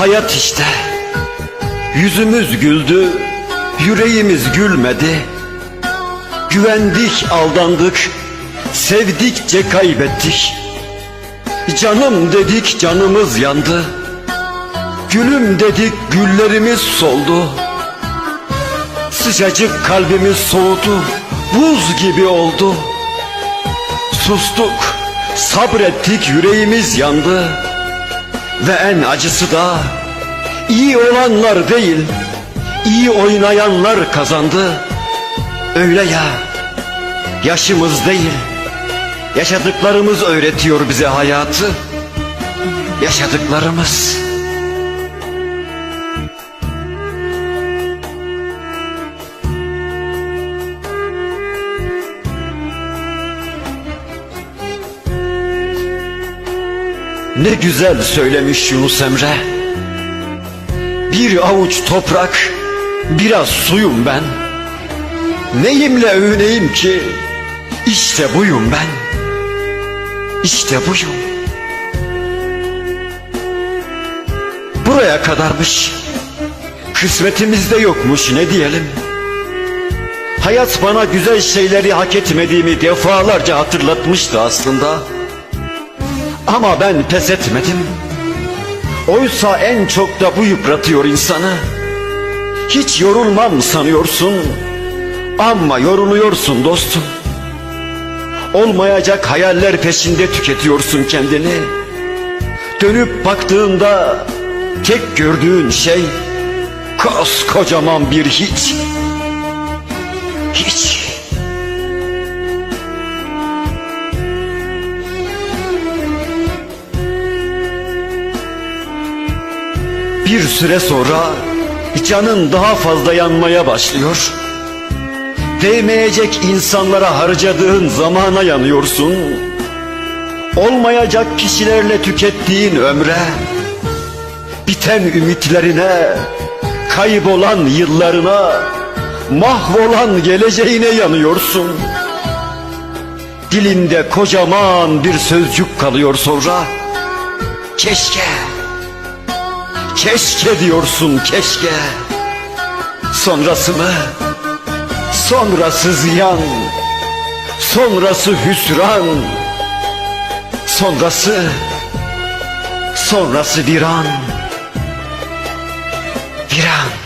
hayat işte. Yüzümüz güldü, yüreğimiz gülmedi. Güvendik, aldandık, sevdikçe kaybettik. Canım dedik, canımız yandı. Gülüm dedik, güllerimiz soldu. Sıcacık kalbimiz soğudu, buz gibi oldu. Sustuk, sabrettik, yüreğimiz yandı. Ve en acısı da iyi olanlar değil, iyi oynayanlar kazandı. Öyle ya, yaşımız değil, yaşadıklarımız öğretiyor bize hayatı. Yaşadıklarımız. Ne güzel söylemiş Yunus Emre. Bir avuç toprak, biraz suyum ben. Neyimle övüneyim ki? İşte buyum ben. İşte buyum. Buraya kadarmış. Kısmetimizde yokmuş ne diyelim. Hayat bana güzel şeyleri hak etmediğimi defalarca hatırlatmıştı aslında. Ama ben pes etmedim. Oysa en çok da bu yıpratıyor insanı. Hiç yorulmam sanıyorsun. Ama yoruluyorsun dostum. Olmayacak hayaller peşinde tüketiyorsun kendini. Dönüp baktığında tek gördüğün şey koskocaman bir hiç. Hiç. Bir süre sonra canın daha fazla yanmaya başlıyor. Değmeyecek insanlara harcadığın zamana yanıyorsun. Olmayacak kişilerle tükettiğin ömre, biten ümitlerine, kaybolan yıllarına, mahvolan geleceğine yanıyorsun. Dilinde kocaman bir sözcük kalıyor sonra. Keşke. Keşke diyorsun keşke. Sonrası mı? Sonrası ziyan. Sonrası hüsran. Sonrası sonrası viran. Viran.